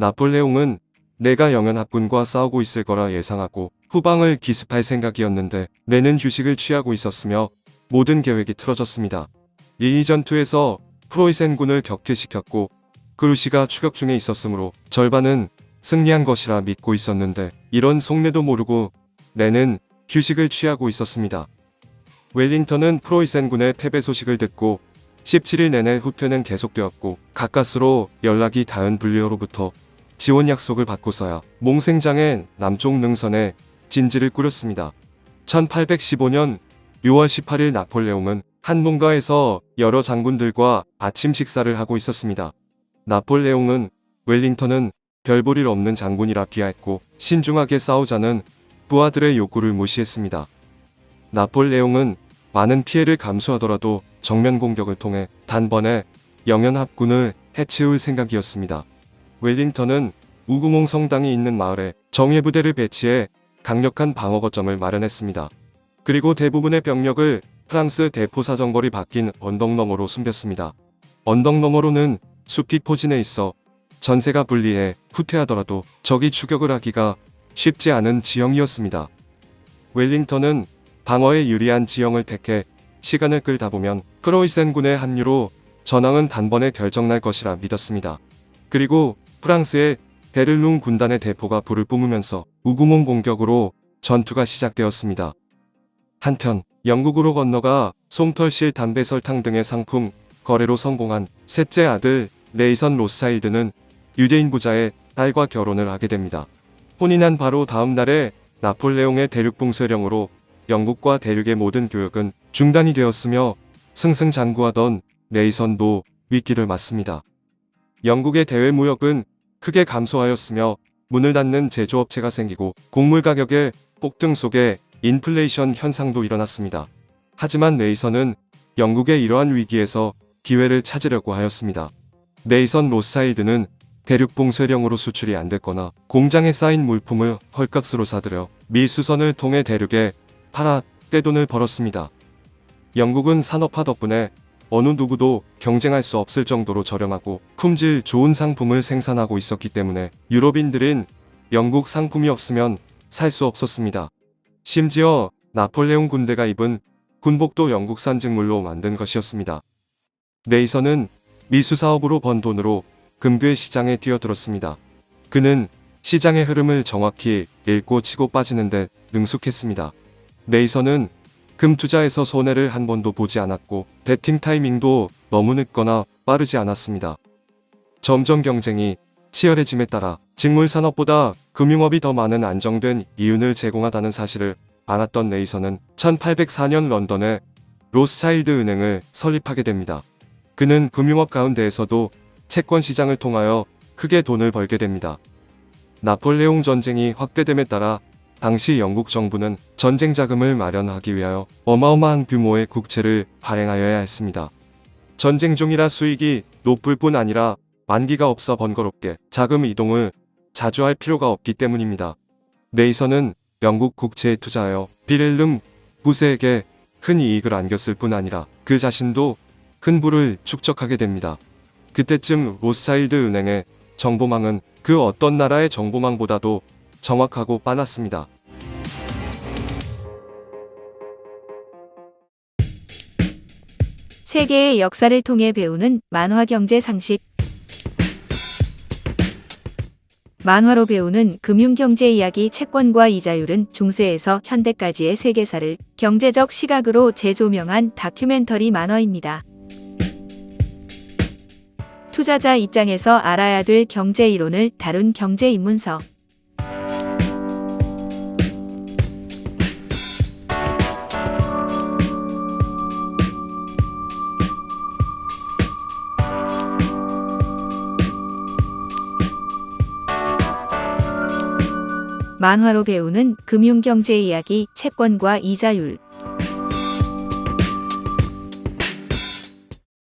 나폴레옹은 내가 영연합군과 싸우고 있을 거라 예상하고 후방을 기습할 생각이었는데 내는 휴식을 취하고 있었으며 모든 계획이 틀어졌습니다. 이 전투에서 프로이센군을 격퇴시켰고 그루시가 추격 중에 있었으므로 절반은 승리한 것이라 믿고 있었는데 이런 속내도 모르고 내는 휴식을 취하고 있었습니다. 웰링턴은 프로이센군의 패배 소식을 듣고 17일 내내 후퇴는 계속되었고 가까스로 연락이 닿은 불리오로부터 지원 약속을 받고서야 몽생장의 남쪽 능선에 진지를 꾸렸습니다. 1815년 6월 18일 나폴레옹은 한문가에서 여러 장군들과 아침 식사를 하고 있었습니다. 나폴레옹은 웰링턴은 별볼일 없는 장군이라 비하했고 신중하게 싸우자는 부하들의 요구를 무시했습니다. 나폴레옹은 많은 피해를 감수하더라도 정면 공격을 통해 단번에 영연 합군을 해치울 생각이었습니다. 웰링턴은 우구몽 성당이 있는 마을에 정예 부대를 배치해 강력한 방어 거점을 마련했습니다. 그리고 대부분의 병력을 프랑스 대포 사정거리 바뀐 언덕 너머로 숨겼습니다. 언덕 너머로는 숲이 포진해 있어 전세가 분리해 후퇴하더라도 적이 추격을 하기가 쉽지 않은 지형이었습니다. 웰링턴은 방어에 유리한 지형을 택해 시간을 끌다 보면 크로이센 군의 합류로 전황은 단번에 결정날 것이라 믿었습니다. 그리고 프랑스의 베를룽 군단의 대포가 불을 뿜으면서 우구몽 공격으로 전투가 시작되었습니다. 한편 영국으로 건너가 솜털실 담배 설탕 등의 상품 거래로 성공한 셋째 아들 레이선 로스차일드는 유대인 부자의 딸과 결혼을 하게 됩니다. 혼인한 바로 다음 날에 나폴레옹의 대륙 봉쇄령으로 영국과 대륙의 모든 교역은 중단이 되었으며 승승장구하던 레이선도 위기를 맞습니다. 영국의 대외 무역은 크게 감소하였으며 문을 닫는 제조업체가 생기고 곡물 가격의 폭등 속에 인플레이션 현상도 일어났습니다. 하지만 레이선은 영국의 이러한 위기에서 기회를 찾으려고 하였습니다. 레이선 로스차일드는 대륙 봉쇄령으로 수출이 안 됐거나 공장에 쌓인 물품을 헐값으로 사들여 미수선을 통해 대륙에 팔아 떼돈을 벌었습니다. 영국은 산업화 덕분에 어느 누구도 경쟁할 수 없을 정도로 저렴하고 품질 좋은 상품을 생산하고 있었기 때문에 유럽인들은 영국 상품이 없으면 살 수 없었습니다. 심지어 나폴레옹 군대가 입은 군복도 영국산 직물로 만든 것이었습니다. 네이선은 미수 사업으로 번 돈으로 금괴 시장에 뛰어들었습니다. 그는 시장의 흐름을 정확히 읽고 치고 빠지는데 능숙했습니다. 네이선은 금 투자에서 손해를 한 번도 보지 않았고 배팅 타이밍도 너무 늦거나 빠르지 않았습니다. 점점 경쟁이 치열해짐에 따라 직물 산업보다 금융업이 더 많은 안정된 이윤을 제공하다는 사실을 알았던 네이선은 1804년 런던에 로스차일드 은행을 설립하게 됩니다. 그는 금융업 가운데에서도 채권 시장을 통하여 크게 돈을 벌게 됩니다. 나폴레옹 전쟁이 확대됨에 따라 당시 영국 정부는 전쟁 자금을 마련하기 위하여 어마어마한 규모의 국채를 발행하여야 했습니다. 전쟁 중이라 수익이 높을 뿐 아니라 만기가 없어 번거롭게 자금 이동을 자주 할 필요가 없기 때문입니다. 네이선은 영국 국채에 투자하여 비렐름 부세에게 큰 이익을 안겼을 뿐 아니라 그 자신도 큰 부를 축적하게 됩니다. 그때쯤 로스차일드 은행의 정보망은 그 어떤 나라의 정보망보다도 정확하고 빠났습니다. 세계의 역사를 통해 배우는 만화 경제 상식. 만화로 배우는 금융 경제 이야기 채권과 이자율은 중세에서 현대까지의 세계사를 경제적 시각으로 재조명한 다큐멘터리 만화입니다. 투자자 입장에서 알아야 될 경제 이론을 다룬 경제 입문서. 만화로 배우는 금융경제 이야기 채권과 이자율